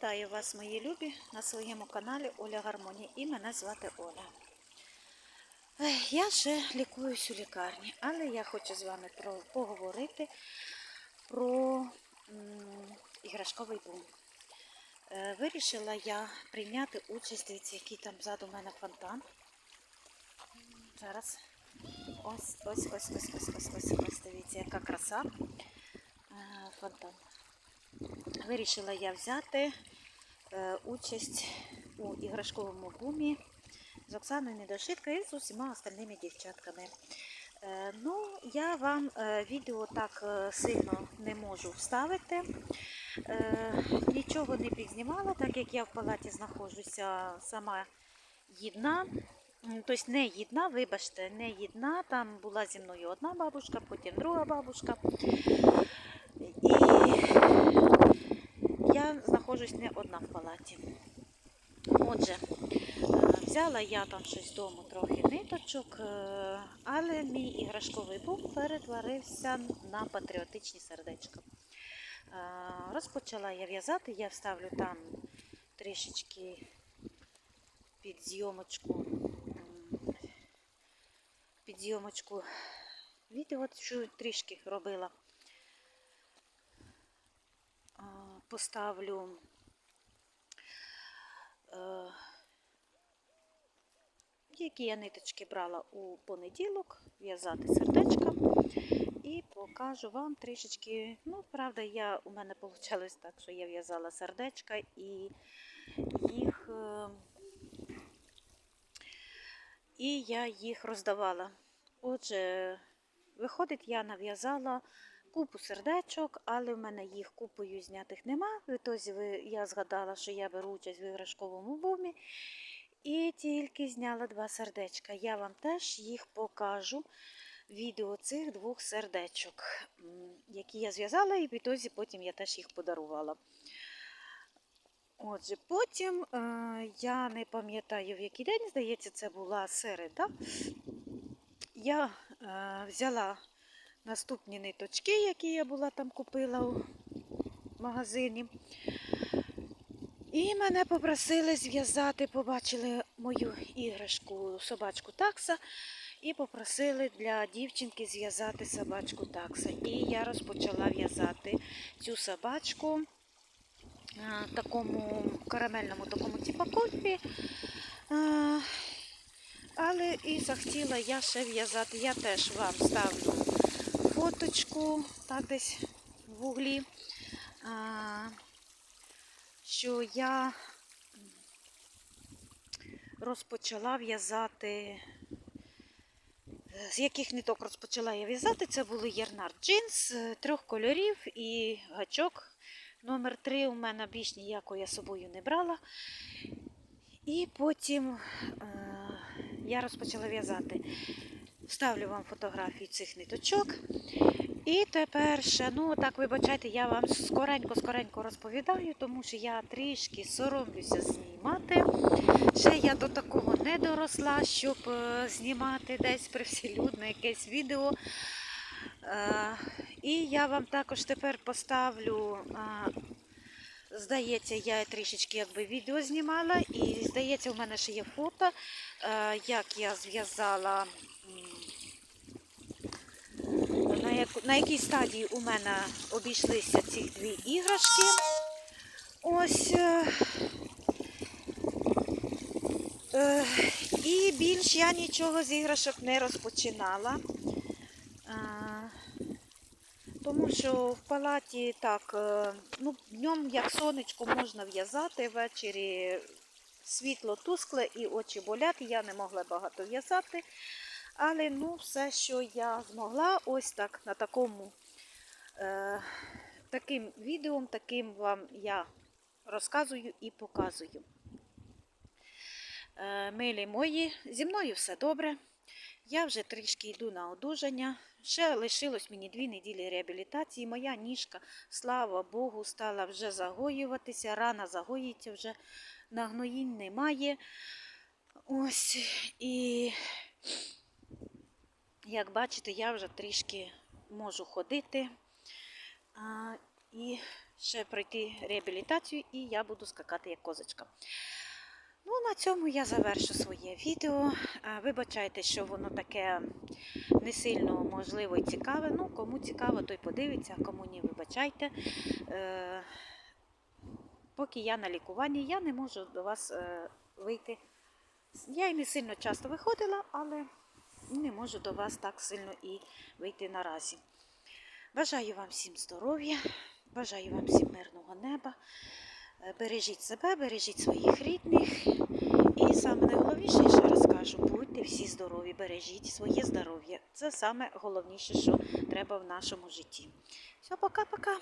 Вітаю вас, мої любі, на своєму каналі Оля Гармонія і мене звати Оля. Я ще лікуюсь у лікарні, але я хочу з вами поговорити про іграшковий бум. Е, вирішила я прийняти участь, дивіться, який там ззаду в мене фонтан. Зараз. Ось, ось, ось, ось, ось, ось, ось, ось, дивіться, яка краса. Е, Фонтан. Вирішила я взяти е, участь у іграшковому бумі з Оксаною Недошиткою і з усіма остальними дівчатками. Е, ну, я вам е, відео так сильно не можу вставити. Нічого не підзнімала, так як я в палаті знаходжуся сама єдна. М, Тобто не єдна, вибачте, не єдна. Там була зі мною одна бабушка, потім друга бабушка. І я знаходжусь не одна в палаті. Отже, е, взяла я там щось вдома трохи ниточок, е, але мій іграшковий бум перетворився на патріотичні сердечка. Е, Розпочала я в'язати, я вставлю там трішечки під зйомочку, під зйомочку відео, що трішки робила. Поставлю е, які я ниточки брала у понеділок, в'язати сердечка. І покажу вам трішечки. Ну, правда, я, у мене вийшло так, що я в'язала сердечка і їх. е, І я їх роздавала. Отже, виходить, я нав'язала купу сердечок, але в мене їх купою знятих нема. Відтоді я згадала, що я беру участь в іграшковому бумі. І тільки зняла два сердечка. Я вам теж їх покажу. Відео цих двох сердечок, які я зв'язала, і відтоді потім я теж їх подарувала. Отже, потім е, я не пам'ятаю, в який день, здається, це була середа. Я е, взяла наступні ниточки, які я була там купила у магазині. І мене попросили зв'язати, побачили мою іграшку собачку такса і попросили для дівчинки зв'язати собачку такса. І я розпочала в'язати цю собачку такому карамельному такому типокопі. Е, Але і захотіла я ще в'язати. Я теж вам ставлю фоточку, так десь в углі, що я розпочала в'язати. З яких ниток розпочала я в'язати? Це були ярнар джинс е, трьох кольорів і гачок. Номер 3 у мене більш ніякого я собою не брала. І потім е, я розпочала в'язати. Вставлю вам фотографії цих ниточок. І тепер ще, ну так вибачайте, я вам скоренько-скоренько розповідаю, тому що я трішки соромлюся знімати. Ще я до такого не доросла, щоб е, знімати десь привселюдно якесь відео. Е, і я вам також тепер поставлю. е, Здається, я трішечки якби відео знімала, і здається, у мене ще є фото, як я зв'язала, на, якій стадії у мене обійшлися ці дві іграшки. Ось. е, е, І більш я нічого з іграшок не розпочинала. Е, тому що в палаті так, е, ну, днем як сонечко можна в'язати, ввечері світло тускле і очі болять, я не могла багато в'язати. Але ну, все, що я змогла, ось так на такому е, таким відео, таким вам я розказую і показую. Е, милі мої, зі мною все добре. Я вже трішки йду на одужання. Ще лишилось мені дві неділі реабілітації. Моя ніжка, слава Богу, стала вже загоюватися. Рана загоїться вже, нагноїнь немає. Ось і як бачите, я вже трішки можу ходити. А, і ще пройти реабілітацію, і я буду скакати як козочка. Ну, на цьому я завершу своє відео. Вибачайте, що воно таке не сильно можливо і цікаве. Ну, кому цікаво, той подивиться, а кому ні, вибачайте. Е, Поки я на лікуванні, я не можу до вас е, вийти. Я і не сильно часто виходила, але не можу до вас так сильно і вийти наразі. Бажаю вам всім здоров'я, бажаю вам всім мирного неба. Е, Бережіть себе, бережіть своїх рідних. І саме найголовніше, ще раз кажу, будьте всі здорові, бережіть своє здоров'я. Це саме головніше, що треба в нашому житті. Все, пока-пока.